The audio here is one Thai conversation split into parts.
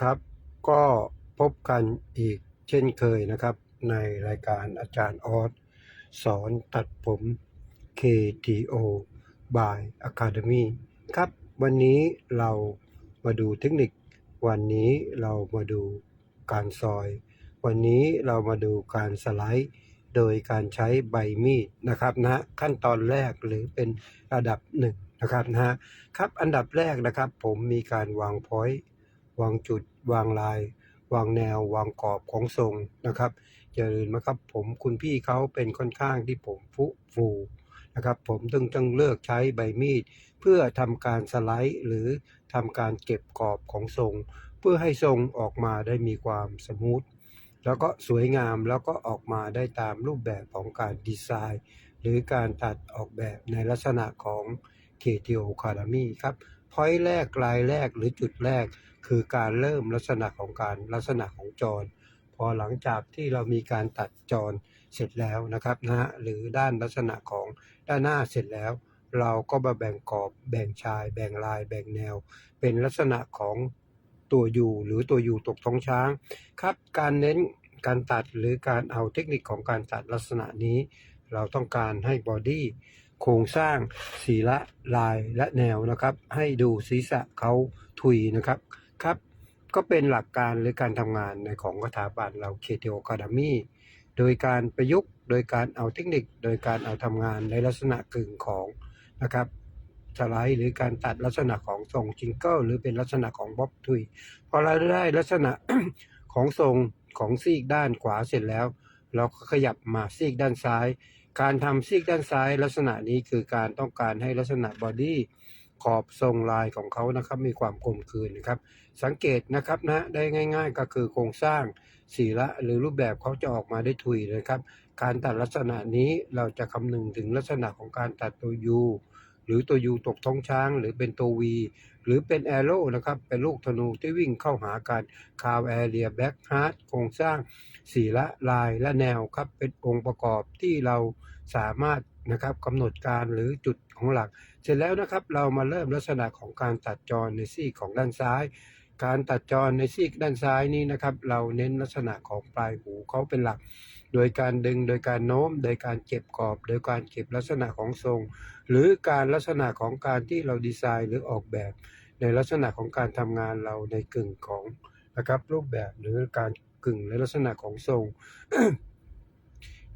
ครับ ก็พบกันอีกเช่นเคยนะครับ ในรายการอาจารย์ออสสอนตัดผม KTO by Academy ครับ วันนี้เรามาดูเทคนิค วันนี้เรามาดูการซอย วันนี้เรามาดูการสไลด์ โดยการใช้ใบมีดนะครับนะขั้นตอนแรกหรือเป็นระดับหนึ่งนะครับนะครับ อันดับแรกนะครับ ผมมีการวางพอยต์วางจุด วางลาย วางแนว วางกรอบของทรงนะครับอย่าลืมนะครับผมคุณพี่เขาเป็นค่อนข้างที่ผมฟุฟูนะครับผมต้องต้องเลือกใช้ใบมีด เพื่อทำการสไลด์หรือทำการเก็บกรอบของทรง เพื่อให้ทรงออกมาได้มีความสมูทแล้วก็สวยงามแล้วก็ออกมาได้ตามรูปแบบของการดีไซน์ หรือการตัดออกแบบในลักษณะของ KTO Academy ครับพอยต์แรกลายแรกหรือจุดแรก คือการเริ่มลักษณะของการลักษณะของจร พอหลังจากที่เรามีการตัดจรเสร็จแล้วนะครับนะฮะหรือด้านลักษณะของด้านหน้าเสร็จแล้ว เราก็มาแบ่งกรอบแบ่งชาย แบ่งลาย แบ่งแนว เป็นลักษณะของตัวยูหรือตัวยูตกท้องช้างครับ การเน้นการตัดหรือการเอาเทคนิคของการตัดลักษณะนี้ เราต้องการให้บอดี้โครงสร้างสีละลายและแนวนะครับ ให้ดูศีรษะเขาทุยนะครับ ครับ ก็เป็นหลักการหรือการทำงานในของสถาบันเราเคเทโอคาดมีโดยการประยุกต์โดยการเอาเทคนิค โดยการเอาทำงานในลักษณะกึ่งของนะครับสไลด์หรือการตัดลักษณะของทรงจิงเกิลหรือเป็นลักษณะของบ๊อบทุยพอเราได้ลักษณะของทรงของซีกด้านขวาเสร็จแล้ว เราก็ขยับมาซีกด้านซ้าย การทำซีกด้านซ้ายลักษณะนี้คือการต้องการให้ลักษณะบอดี้ ขอบทรงลายของเขานะครับมีความกลมกลืนนะครับ สังเกตนะครับนะได้ง่าย ๆ ก็คือโครงสร้างสีละหรือรูปแบบเขาจะออกมาได้ทุยนะครับ การตัดลักษณะนี้เราจะคำนึงถึงลักษณะของการตัดตัวยูหรือตัวยูตกท้องช้าง หรือเป็นตัววีหรือเป็นแอโร่นะครับเป็นลูกธนูที่วิ่งเข้าหากันคาวแอเรียแบ็กฮาร์ดโครงสร้างสีละลายและแนวครับเป็นองค์ประกอบที่เรา สามารถนะครับกำหนดการหรือจุดของหลัก เสร็จแล้วนะครับเรามาเริ่มลักษณะของการตัดจรในซีกของด้านซ้าย การตัดจรในซีกด้านซ้ายนี้นะครับ เราเน้นลักษณะของปลายหูเขาเป็นหลัก โดยการดึงโดยการโน้ม โดยการเก็บกรอบ โดยการเก็บลักษณะของทรง หรือการลักษณะของการที่เราดีไซน์หรือออกแบบ ในลักษณะของการทำงานเราในกึ่งของนะครับรูปแบบหรือการกึ่งในลักษณะของทรง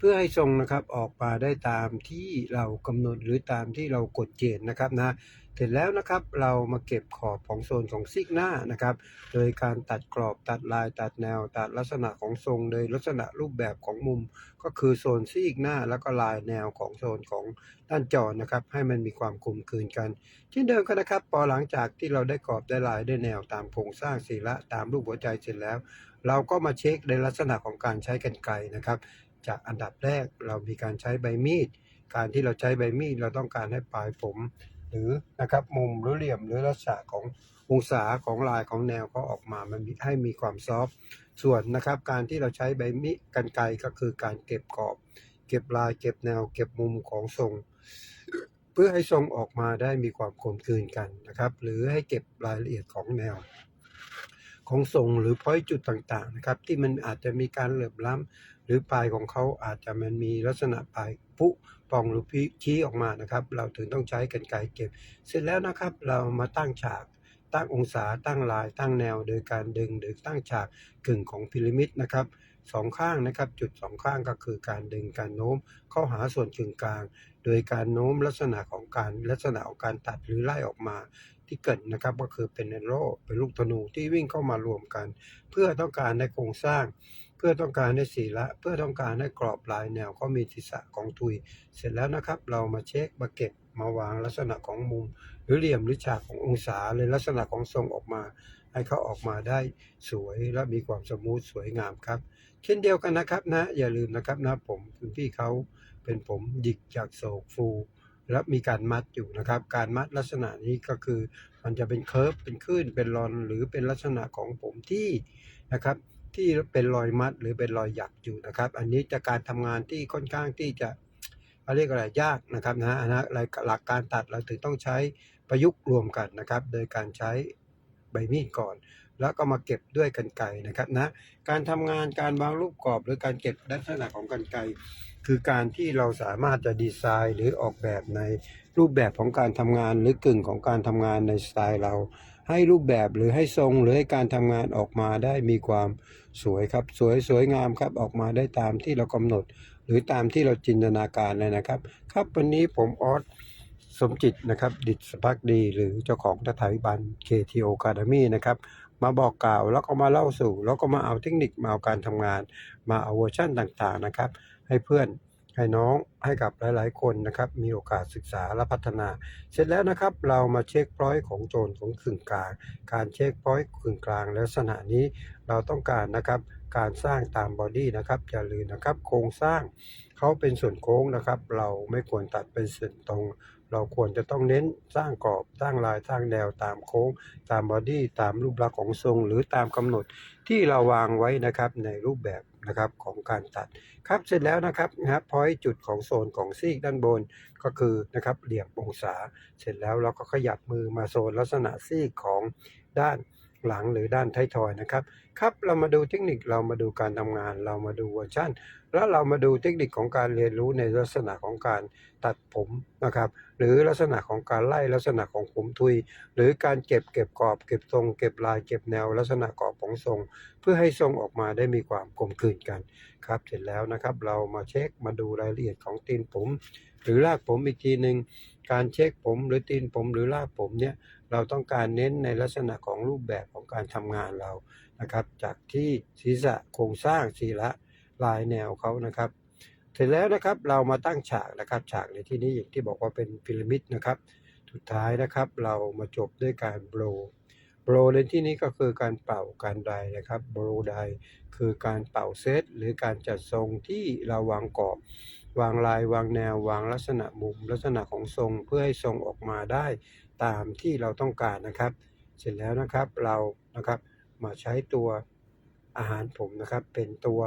พื่อให้ทรงนะครับออกมาได้ตามที่เรากำหนดหรือตามที่เรากดเกณฑ์นะครับนะเสร็จแล้วนะครับเรามาเก็บขอบของโซนของซิกหน้านะครับ โดยการตัดกรอบตัดลายตัดแนว ตัดลักษณะของทรงโดยลักษณะรูปแบบของมุม ก็คือโซนซีกหน้า แล้วก็ลายแนวของโซนของด้านจอนะครับ ให้มันมีความกลมกลืนกันเช่นเดิมกันนะครับ พอหลังจากที่เราได้กรอบได้ลายได้แนวตามโครงสร้างสีละตามรูปหัวใจเสร็จแล้ว เราก็มาเช็คในลักษณะของการใช้กรรไกรนะครับ จากอันดับแรกเรามีการใช้ใบมีด การที่เราใช้ใบมีดเราต้องการให้ปลายผม หรือนะครับมุมหรือเหลี่ยมหรือลักษณะขององศาของลายของแนวเขาออกมามันมให้มีความซอฟส่วนนะครับการที่เราใช้ใบมีดกันไกก็คือการเก็บกรอบ เก็บลายเก็บแนว เก็บมุมของทรงเพื่อให้ทรงออกมาได้มีความกลมกลืนกันนะครับ หรือให้เก็บรายละเอียดของแนว ของทรงหรือพอยจุดต่างๆนะครับ ที่มันอาจจะมีการเหลื่อมล้ำ หรือปลายของเขาอาจจะมันมีลักษณะปลายพุปองหรือพิชี้ออกมานะครับ เราถึงต้องใช้กรรไกเก็บ เสร็จแล้วนะครับ เรามาตั้งฉาก ตั้งองศาตั้งลายตั้งแนว โดยการดึงหรือตั้งฉากกึ่งของพีระมิดนะครับสองข้างนะครับ จุดสองข้างก็คือการดึงการโน้มเข้าหาส่วนกึ่งกลาง โดยการโน้มลักษณะของการลักษณะของการตัดหรือไล่ออกมาที่เกิดนะครับก็คือเป็นเอโร่เป็นลูกธนูที่วิ่งเข้ามารวมกัน เพื่อต้องการในโครงสร้าง พื่อต้องการให้สีละ เพื่อต้องการให้กรอบลายแนวเขามีทิศะของทุย เสร็จแล้วนะครับ เรามาเช็คมาเก็บมาวางลักษณะของมุม หรือเหลี่ยมหรือฉากขององศาเลยลักษณะของทรงออกมา ให้เขาออกมาได้สวยและมีความสมูทสวยงามครับ เช่นเดียวกันนะครับนะ อย่าลืมนะครับนะผมคุณพี่เขาเป็นผมหยิกจากโศกฟูและมีการมัดอยู่นะครับ การมัดลักษณะนี้ก็คือ มันจะเป็นเคิร์ฟเป็นคลื่นเป็นรอนหรือเป็นลักษณะของผมที่นะครับ ที่เป็นรอยมัดหรือเป็นรอยหยักอยู่นะครับ อันนี้จะการทำงานที่ค่อนข้างที่จะเขาเรียกอะไรยากนะครับนะอันนะหลักการตัดเราถึงต้องใช้ประยุกต์รวมกันนะครับ โดยการใช้ใบมีดก่อน แล้วก็มาเก็บด้วยกันไกนะครับนะการทำงานการวางรูปกรอบหรือการเก็บลักษณะของกันไกคือการที่เราสามารถจะดีไซน์หรือออกแบบในรูปแบบของการทำงานหรือกึ่งของการทำงานในสไตล์เรา ให้รูปแบบหรือให้ทรงหรือให้การทำงานออกมาได้มีความสวยครับ สวยสวยงามครับออกมาได้ตามที่เรากำหนด หรือตามที่เราจินตนาการเลยนะครับ ครับวันนี้ผมออสสมจิตนะครับ ดิษฐพักดี หรือเจ้าของสถาบัน KTO Academy นะครับ มาบอกกล่าวแล้วก็มาเล่าสู่ แล้วก็มาเอาเทคนิคมาเอาการทำงาน มาเอาเวอร์ชั่นต่างๆนะครับ ให้เพื่อน ให้น้องให้กับหลายๆ คนนะครับ มีโอกาสศึกษาและพัฒนา เสร็จแล้วนะครับ เรามาเช็คพอยต์ของโจรของกึ่งกลาง การเช็คพอยต์กึ่งกลางลักษณะนี้เราต้องการนะครับ การสร้างตามบอดี้นะครับอย่าลืมนะครับ โครงสร้างเขาเป็นส่วนโค้งนะครับ เราไม่ควรตัดเป็นส่วนตรงเราควรจะต้องเน้นสร้างกรอบสร้างลายสร้างแนวตามโค้ง ตามบอดี้ตามรูปลักษณ์ของทรง หรือตามกำหนดที่เราวางไว้นะครับในรูปแบบนะครับของการตัดครับเสร็จแล้วนะครับนะครับพอยจุดของโซนของซีกด้านบนก็คือนะครับเหลี่ยมองศา เสร็จแล้วเราก็ขยับมือมาโซนลักษณะซีกของด้าน หลังหรือด้านท้ายทอยนะครับครับเรามาดูเทคนิคเรามาดูการทำงาน เรามาดูเวอร์ชันแล้วเรามาดูเทคนิคของการเรียนรู้ในลักษณะของการตัดผมนะครับ หรือลักษณะของการไล่ลักษณะของผมทุย หรือการเก็บเก็บกรอบเก็บทรง เก็บลายเก็บแนว ลักษณะกรอบของทรง เพื่อให้ทรงออกมาได้มีความกลมกลืนกันครับเสร็จแล้วนะครับ เรามาเช็คมาดูรายละเอียดของตีนผม หรือรากผมอีกทีหนึ่งการเช็คผมหรือตีนผมหรือรากผมเนี่ย เราต้องการเน้นในลักษณะของรูปแบบของการทำงานเรานะครับ จากที่ศีรษะโครงสร้างศีระลายแนวเขานะครับ เสร็จแล้วนะครับเรามาตั้งฉากนะครับ ฉากในที่นี้อย่างที่บอกว่าเป็นพีระมิดนะครับ สุดท้ายนะครับเรามาจบด้วยการโบรโบรในที่นี้ก็คือการเป่าการไดนะครับโบรไดคือการเป่าเซตหรือการจัดทรงที่เราวางกรอบ วางลายวางแนว วางลักษณะมุม ลักษณะของทรงเพื่อให้ทรงออกมาได้ ตามที่เราต้องการนะครับ เสร็จแล้วนะครับเรานะครับมาใช้ตัวอาหารผมนะครับ เป็นตัว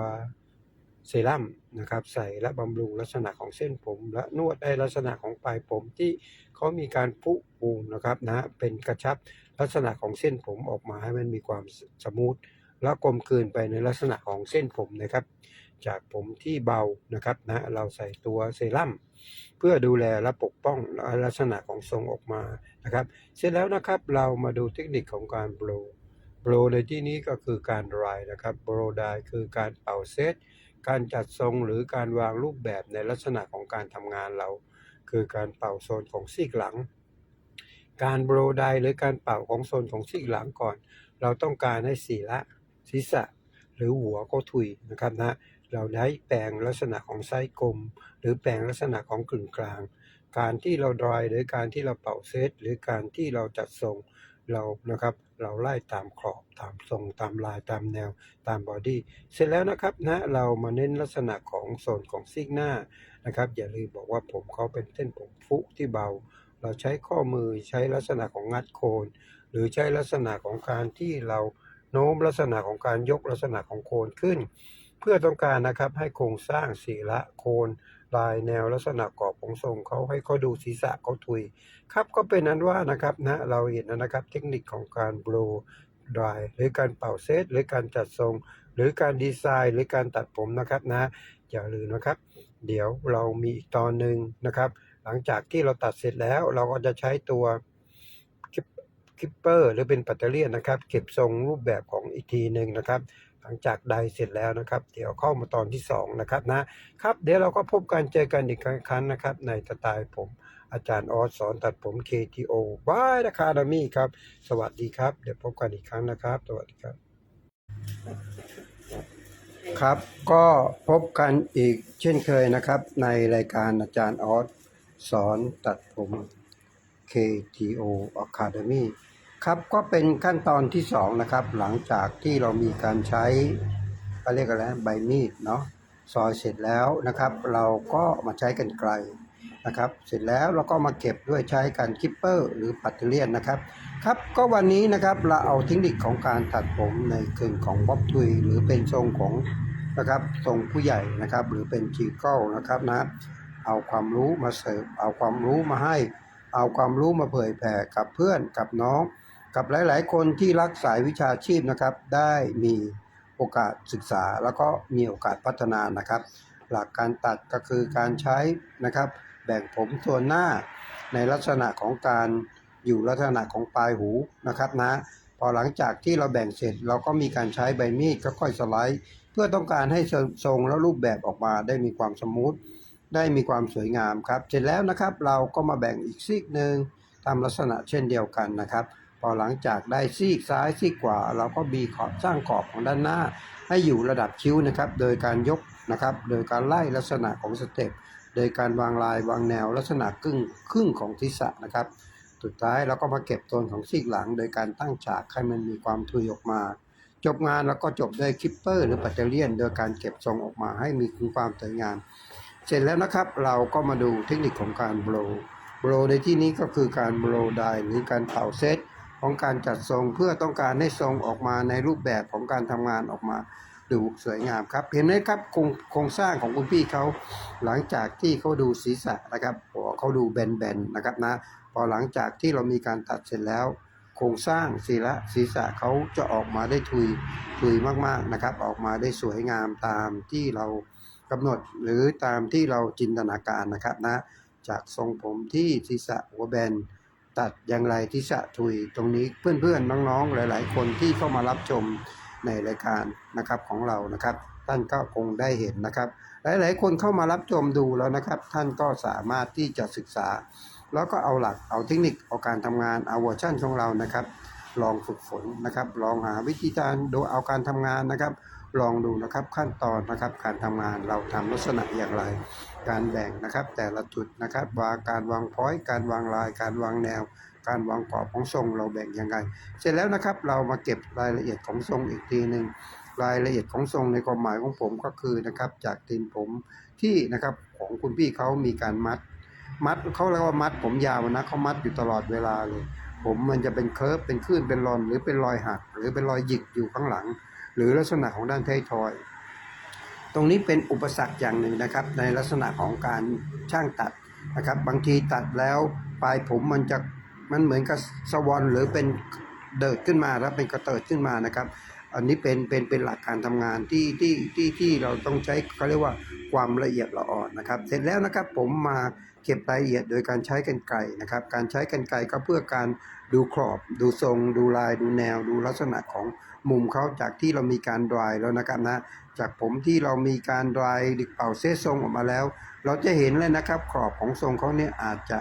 เซรั่มนะครับ ใส่และบำรุงลักษณะของเส้นผม และนวดในลักษณะของปลายผมที่เขามีการพุปูนะครับนะเป็นกระชับลักษณะของเส้นผมออกมาให้มันมีความสมูทและกลมกลืนไปในลักษณะของเส้นผมนะครับ จากผมที่เบานะครับนะเราใส่ตัวเซรั่ม เพื่อดูแลและปกป้องลักษณะของทรงออกมานะครับ เสร็จแล้วนะครับเรามาดูเทคนิคของการโบรโบรในที่นี้ก็คือการรายนะครับโบรไดคือการเป่าเซตการจัดทรงหรือการวางรูปแบบในลักษณะของการทำงานเรา คือการเป่าโซนของซีกหลัง การโบรไดหรือการเป่าของโซนของซีกหลังก่อน เราต้องการให้ศีระศีรษะหรือหัวก็ทุยนะครับนะ เราได้แปลงลักษณะของไส้กลม หรือแปลงลักษณะของกึ่งกลาง การที่เราดรายหรือการที่เราเป่าเซตหรือการที่เราจัดทรงเรานะครับเราไล่ตามขอบตามทรงตามลายตามแนวตามบอดี้เสร็จแล้วนะครับนะเรามาเน้นลักษณะของโซนของซีกหน้านะครับอย่าลืมบอกว่าผมเขาเป็นเส้นผมฟุที่เบา เราใช้ข้อมือใช้ลักษณะของงัดโคน หรือใช้ลักษณะของการที่เราโน้มลักษณะของการยกลักษณะของโคนขึ้น เพื่อต้องการนะครับให้โครงสร้างศีระโคนลายแนวลักษณะกรอบของทรงเขาให้เขาดูศีรษะเขาทุย ครับก็เป็นนั้นว่านะครับนะเราเห็นนะครับเทคนิคของการโบรดายหรือการเป่าเซตหรือการจัดทรง หรือการดีไซน์ หรือการตัดผมนะครับนะอย่าลืมนะครับ เดี๋ยวเรามีอีกตอนหนึ่งนะครับ หลังจากที่เราตัดเสร็จแล้วเราก็จะใช้ตัวคิปเปอร์หรือเป็นปัตเตอร์เลียนะครับ เก็บทรงรูปแบบของอีกทีหนึ่งนะครับ หลังจากใดเสร็จแล้วนะครับ เดี๋ยวเข้ามาตอนที่สองนะครับนะครับ เดี๋ยวเราก็พบกันเจอกันอีกครั้งนะครับ ในสไตล์ผมอาจารย์ออสสอนตัดผม KTO บายอะคาเดมี่ครับ สวัสดีครับ เดี๋ยวพบกันอีกครั้งนะครับ สวัสดีครับ ครับ ก็พบกันอีกเช่นเคยนะครับ ในรายการอาจารย์ออสสอนตัดผม KTO Academy ครับก็เป็นขั้นตอนที่สองนะครับ หลังจากที่เรามีการใช้เขาเรียกอะไรใบมีดเนาะซอยเสร็จแล้วนะครับ เราก็มาใช้กันไกลนะครับ เสร็จแล้วเราก็มาเก็บด้วยใช้การคิปเปอร์หรือปัตเตอร์เลียนนะครับครับก็วันนี้นะครับเราเอาเทคนิคของการตัดผมในกึ่งของบ๊อบทุยหรือเป็นทรงของนะครับทรงผู้ใหญ่นะครับ หรือเป็นจีเกิลนะครับนะเอาความรู้มาเสิร์ฟเอาความรู้มาให้ เอาความรู้มาเผยแผ่กับเพื่อนกับน้อง กับหลาย ๆ คนที่รักสายวิชาชีพนะครับ ได้มีโอกาสศึกษาแล้วก็มีโอกาสพัฒนานะครับ หลักการตัดก็คือการใช้นะครับ แบ่งผมส่วนหน้าในลักษณะของการอยู่ลักษณะของปลายหูนะครับนะพอหลังจากที่เราแบ่งเสร็จเราก็มีการใช้ใบมีดค่อยๆสไลด์ เพื่อต้องการให้ทรงและรูปแบบออกมาได้มีความสมูทได้มีความสวยงามครับ เสร็จแล้วนะครับเราก็มาแบ่งอีกซีกหนึ่งตามลักษณะเช่นเดียวกันนะครับ พอหลังจากได้ซีกซ้ายซีกขวาเราก็บีขอบสร้างขอบของด้านหน้า ให้อยู่ระดับคิ้วนะครับ โดยการยกนะครับ โดยการไล่ลักษณะของสเต็ปโดยการวางลายวางแนวลักษณะครึ่งครึ่งของศีรษะนะครับ สุดท้ายเราก็มาเก็บโทนของซีกหลัง โดยการตั้งฉากให้มันมีความทุยออกมา จบงานแล้วก็จบด้วยคิปเปอร์หรือปัตเตอร์เลียน โดยการเก็บทรงออกมาให้มีความสวยงาม เสร็จแล้วนะครับเราก็มาดูเทคนิคของการโบว์โบว์ในที่นี้ก็คือการโบว์ไดหรือการเป่าเซต ของการจัดทรงเพื่อต้องการให้ทรงออกมาในรูปแบบของการทำงานออกมาดูสวยงามครับ เห็นไหมครับโครงโครงสร้างของคุณพี่เขาหลังจากที่เขาดูศีรษะนะครับหัวเขาดูแบนๆนะครับนะพอหลังจากที่เรามีการตัดเสร็จแล้ว โครงสร้างศีระศีรษะเขาจะออกมาได้ทุยทุยมากๆนะครับ ออกมาได้สวยงามตามที่เรากำหนดหรือตามที่เราจินตนาการนะครับนะจากทรงผมที่ศีรษะหัวแบน ตัดอย่างไรที่สะทุยตรงนี้เพื่อนๆน้องๆหลาย ๆ คนที่เข้ามารับชมในรายการนะครับของเรานะครับ ท่านก็คงได้เห็นนะครับ หลายๆ คนเข้ามารับชมดูแล้วนะครับ ท่านก็สามารถที่จะศึกษา แล้วก็เอาหลักเอาเทคนิคเอาการทำงานเอาเวอร์ชันของเรานะครับ ลองฝึกฝนนะครับ ลองหาวิธีการดูเอาการทำงานนะครับ ลองดูนะครับขั้นตอนนะครับการทำงานเราทำลักษณะอย่างไร การแบ่งนะครับแต่ละจุดนะครับวาการวางพอยต์การวางลาย การวางแนว การวางกรอบของทรงเราแบ่งยังไง เสร็จแล้วนะครับเรามาเก็บรายละเอียดของทรงอีกทีหนึ่งรายละเอียดของทรงในความหมายของผมก็คือนะครับจากตีนผมที่นะครับของคุณพี่เขามีการมัด มัดเขาเรียกว่ามัด ผมยาวนะเขามัดอยู่ตลอดเวลาเลย ผมมันจะเป็นเคิร์ฟเป็นคลื่นเป็นรอนหรือเป็นรอยหัก หรือเป็นรอยหยิกอยู่ข้างหลัง หรือลักษณะของด้านท้ายทอย ตรงนี้เป็นอุปสรรคอย่างหนึ่งนะครับ ในลักษณะของการช่างตัดนะครับ บางทีตัดแล้วปลายผมมันจะมันเหมือนกับสวอนหรือเป็นเดิดขึ้นมาแล้วเป็นกระเติดขึ้นมานะครับ อันนี้เป็นเป็นเป็นหลักการทำงานที่ที่ที่ที่เราต้องใช้เขาเรียกว่าความละเอียดละอ่อนนะครับ เสร็จแล้วนะครับผมมาเก็บรายละเอียดโดยการใช้กรรไกรนะครับ การใช้กรรไกรก็เพื่อการดูขอบ ดูทรง ดูลาย ดูแนว ดูลักษณะของ มุมเขาจากที่เรามีการดรายแล้วนะครับนะจากผมที่เรามีการดรายดิกเป่าเซตทรงออกมาแล้ว เราจะเห็นเลยนะครับขอบของทรงเขาเนี่ยอาจจะ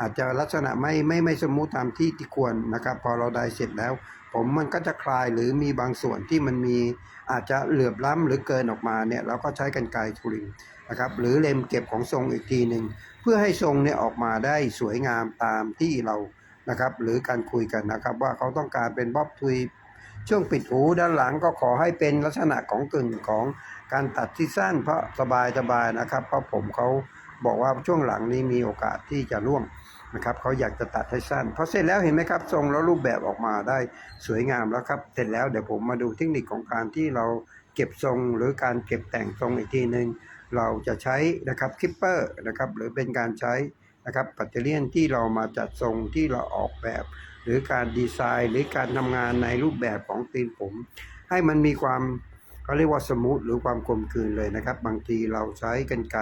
อาจจะลักษณะไม่ไม่ไม่สมูทตามที่ที่ควรนะครับ พอเราได้เสร็จแล้ว ผมมันก็จะคลายหรือมีบางส่วนที่มันมีอาจจะเหลือบล้ำหรือเกินออกมาเนี่ยเราก็ใช้กันไกรทุลิงนะครับหรือเลมเก็บของทรงอีกทีหนึ่งเพื่อให้ทรงเนี่ยออกมาได้สวยงามตามที่เรานะครับ หรือการคุยกันนะครับ ว่าเขาต้องการเป็นบ๊อบทุย ช่วงปิดหูด้านหลังก็ขอให้เป็นลักษณะของกึ่งของการตัดที่สั้นเพราะสบายสบายนะครับ เพราะผมเขาบอกว่าช่วงหลังนี้มีโอกาสที่จะร่วงนะครับเขาอยากจะตัดให้สั้นพอเสร็จแล้วเห็นไหมครับทรงแล้วรูปแบบออกมาได้สวยงามแล้วครับ เสร็จแล้วเดี๋ยวผมมาดูเทคนิคของการที่เราเก็บทรงหรือการเก็บแต่งทรงอีกทีหนึ่งเราจะใช้นะครับคลิปเปอร์นะครับหรือเป็นการใช้นะครับปัตเตเลียนที่เรามาจัดทรงที่เราออกแบบ หรือการดีไซน์ หรือการทำงานในรูปแบบของตีนผม ให้มันมีความเขาเรียกว่าสมูทหรือความกลมกลืนเลยนะครับ บางทีเราใช้กันไก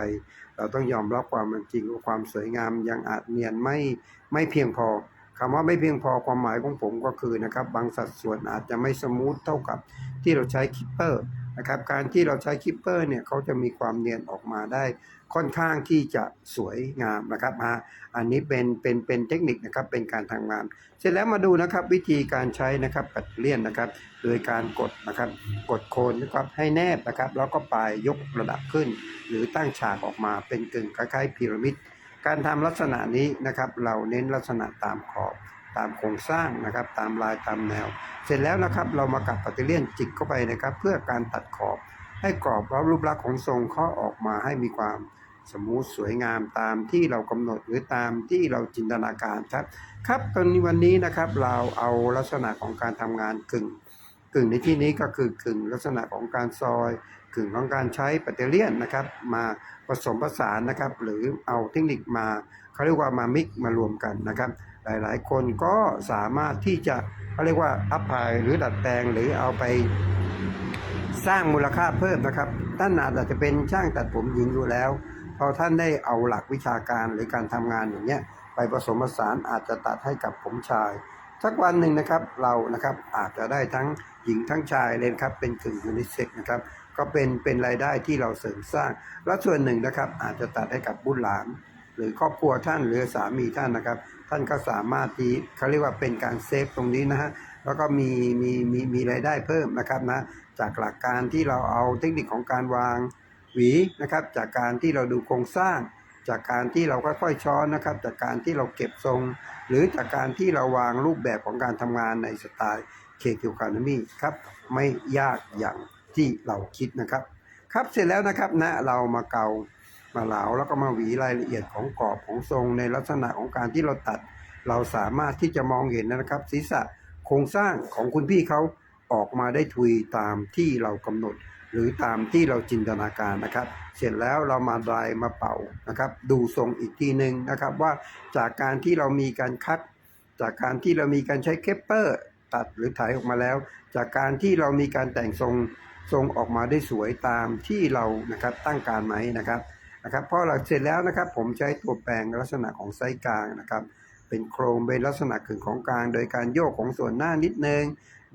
เราต้องยอมรับความเป็นจริงว่าความสวยงามยังอาจเนียนไม่ไม่เพียงพอคำว่าไม่เพียงพอความหมายของผมก็คือนะครับ บางสัดส่วนอาจจะไม่สมูทเท่ากับที่เราใช้คิปเปอร์นะครับการที่เราใช้คิปเปอร์เนี่ยเขาจะมีความเนียนออกมาได้ ค่อนข้างที่จะสวยงามนะครับฮะอันนี้เป็นเป็นเป็นเทคนิคนะครับเป็นการทำงาน เสร็จแล้วมาดูนะครับวิธีการใช้นะครับปัดเลี่ยนนะครับ โดยการกดนะครับกดโคนนะครับให้แนบนะครับแล้วก็ปลายยกระดับขึ้น หรือตั้งฉากออกมาเป็นกึ่งคล้ายๆพีระมิด การทำลักษณะนี้นะครับเราเน้นลักษณะตามขอบตามโครงสร้างนะครับตามลายตามแนว เสร็จแล้วนะครับเรามากัดปัตเตอร์เลียนจิกเข้าไปนะครับ เพื่อการตัดขอบ ให้กรอบแล้วรูปลักษณ์ของทรงเขาออกมาให้มีความสมูทสวยงามตามที่เรากำหนดหรือตามที่เราจินตนาการครับ ครับตอนนี้วันนี้นะครับเราเอาลักษณะของการทำงานกึ่ง กึ่งในที่นี้ก็คือกึ่งลักษณะของการซอย กึ่งของการใช้ปัตเตอร์เลียนนะครับ มาผสมผสานนะครับ หรือเอาเทคนิคมาเขาเรียกว่ามามิกมารวมกันนะครับ หลายๆ คนก็สามารถที่จะเขาเรียกว่าอัพพายหรือดัดแปลงหรือเอาไป สร้างมูลค่าเพิ่มนะครับ ท่านอาจจะเป็นช่างตัดผมหญิงอยู่แล้ว พอท่านได้เอาหลักวิชาการหรือการทำงานอย่างเนี้ยไปผสมผสานอาจจะตัดให้กับผมชาย สักวันหนึ่งนะครับเรานะครับอาจจะได้ทั้งหญิงทั้งชายเลยครับเป็นกึ่งยูนิเซ็กนะครับก็เป็นเป็นรายได้ที่เราเสริมสร้าง และส่วนหนึ่งนะครับอาจจะตัดให้กับบุตรหลานหรือครอบครัวท่านหรือสามีท่านนะครับ ท่านก็สามารถที่เขาเรียกว่าเป็นการเซฟตรงนี้นะฮะแล้วก็มีมีมีมีรายได้เพิ่มนะครับนะ จากหลักการที่เราเอาเทคนิคของการวางหวีนะครับ จากการที่เราดูโครงสร้าง จากการที่เราค่อยๆช้อนนะครับ จากการที่เราเก็บทรง หรือจากการที่เราวางรูปแบบของการทำงานในสไตล์เคคิวคานามีครับไม่ยากอย่างที่เราคิดนะครับ ครับเสร็จแล้วนะครับนะเรามาเกามาเหลาแล้วก็มาหวีรายละเอียดของกรอบของทรงในลักษณะของการที่เราตัด เราสามารถที่จะมองเห็นนะครับ ศีรษะโครงสร้างของคุณพี่เขา ออกมาได้ทุยตามที่เรากำหนด หรือตามที่เราจินตนาการนะครับ เสร็จแล้วเรามาดรายมาเป่านะครับ ดูทรงอีกทีหนึ่งนะครับว่าจากการที่เรามีการคัด จากการที่เรามีการใช้เคปเปอร์ตัดหรือถ่ายออกมาแล้ว จากการที่เรามีการแต่งทรงทรงออกมาได้สวยตามที่เรานะครับตั้งการไหมนะครับนะครับพอหลังเสร็จแล้วนะครับ ผมใช้ตัวแปรงลักษณะของไซส์กลางนะครับ เป็นโครงเป็นลักษณะขึงของกลาง โดยการโยกของส่วนหน้านิดนึง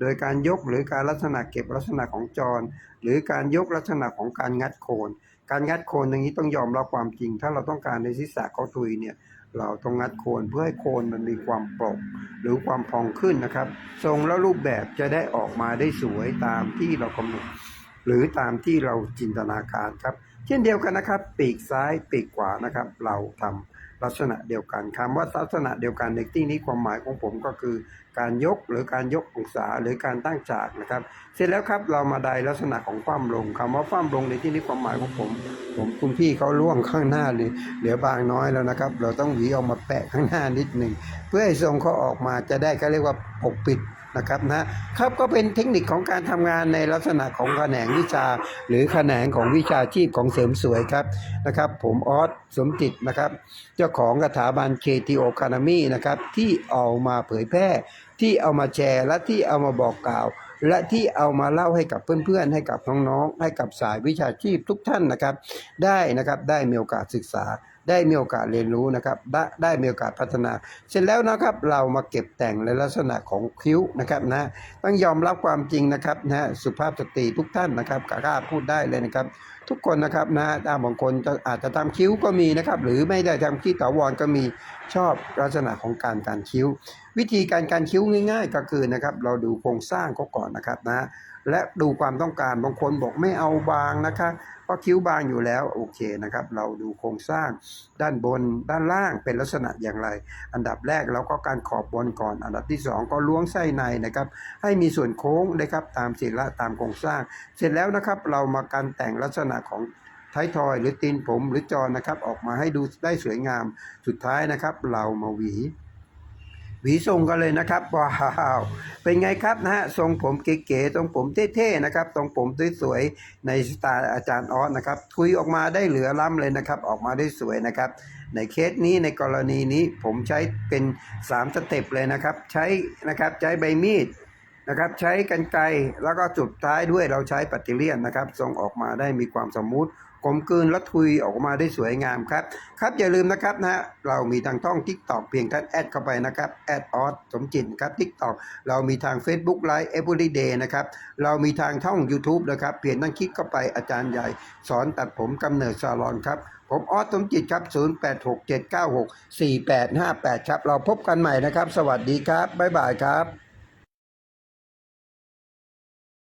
โดยการยกหรือการลักษณะเก็บลักษณะของจร หรือการยกลักษณะของการงัดโคน การงัดโคนอย่างนี้ต้องยอมรับความจริง ถ้าเราต้องการในศีรษะเขาทุยเนี่ยเราต้องงัดโคนเพื่อให้โคนมันมีความโปร่งหรือความพองขึ้นนะครับทรงและรูปแบบจะได้ออกมาได้สวยตามที่เรากำหนด หรือตามที่เราจินตนาการครับ เช่นเดียวกันนะครับ ปีกซ้ายปีกขวานะครับ เราทำ ลักษณะเดียวกันคำว่าลักษณะเดียวกันในที่นี้ความหมายของผมก็คือ การยกหรือการยกองศาหรือการตั้งฉากนะครับ เสร็จแล้วครับเรามาได้ลักษณะของความลงคำว่าความลงในที่นี้ความหมายของผม ผมคุณพี่เขาล่วงข้างหน้าเลยเหลือบางน้อยแล้วนะครับ เราต้องหวีออกมาแปะข้างหน้านิดหนึ่งเพื่อให้ทรงเขาออกมาจะได้เขาเรียกว่าปกปิด นะครับนะครับก็เป็นเทคนิคของการทำงานในลักษณะของแขนงวิชา หรือแขนงของวิชาชีพของเสริมสวยครับนะครับ ผมออสสมจิตนะครับ เจ้าของสถาบัน KTO Academy นะครับที่เอามาเผยแพร่ ที่เอามาแชร์ และที่เอามาบอกกล่าว และที่เอามาเล่าให้กับเพื่อนๆ ให้กับน้องๆให้กับสายวิชาชีพทุกท่านนะครับ ได้นะครับได้มีโอกาสศึกษา ได้มีโอกาสเรียนรู้นะครับได้ได้มีโอกาสพัฒนา เสร็จแล้วนะครับเรามาเก็บแต่งในลักษณะของคิ้วนะครับนะต้องยอมรับความจริงนะครับนะสุภาพสตรีทุกท่านนะครับกล้าพูดได้เลยนะครับ ทุกคนนะครับนะตามบางคนจะอาจจะทำคิ้วก็มีนะครับ หรือไม่ได้ทำคิ้วถาวรก็มีชอบลักษณะของการการคิ้ว วิธีการการคิ้วง่าย ๆ ก็คือนะครับเราดูโครงสร้างเขาก่อนนะครับนะ และดูความต้องการบางคนบอกไม่เอาบางนะคะเพราะคิ้วบางอยู่แล้วโอเคนะครับ เราดูโครงสร้างด้านบนด้านล่างเป็นลักษณะอย่างไร อันดับแรกเราก็การขอบบนก่อน อันดับที่สองก็ล้วงไส้ในนะครับ ให้มีส่วนโค้งนะครับตามศิละตามโครงสร้าง เสร็จแล้วนะครับเรามาการแต่งลักษณะของท้ายทอยหรือตีนผมหรือจอนะครับออกมาให้ดูได้สวยงามสุดท้ายนะครับ เรามาหวี หวีทรงกันเลยนะครับว้าวเป็นไงครับนะฮะทรงผมเก๋ๆทรงผมเท่ๆนะครับทรงผมสวยๆในสไตล์อาจารย์ออสนะครับทุยออกมาได้เหลือล้ำเลยนะครับ ออกมาได้สวยนะครับ ในเคสนี้ในกรณีนี้ผมใช้เป็น 3 สเต็ปเลยนะครับ ใช้นะครับใช้ใบมีดนะครับใช้กันไกแล้วก็จุดท้ายด้วยเราใช้ปัตเตเลียนนะครับทรงออกมาได้มีความสมูท ลมกลืนและทุยออกมาได้สวยงามครับ ครับอย่าลืมนะครับนะเรามีทางท่อง t ิ k t o k เพียงท่านแอดเข้าไปนะครับแอดออสสมจิตครับ t ิ k t o k เรามีทาง Facebook Live Everyday นะครับเรามีทางช่อง YouTube นะครับเพียงท่านคลิกเข้าไปอาจารย์ใหญ่ สอนตัดผมกำเนิดซาลอนครับผมออสสมจิตครับ 0867964858 ครับ เราพบกันใหม่นะครับ สวัสดีครับ บ๊ายบายครับ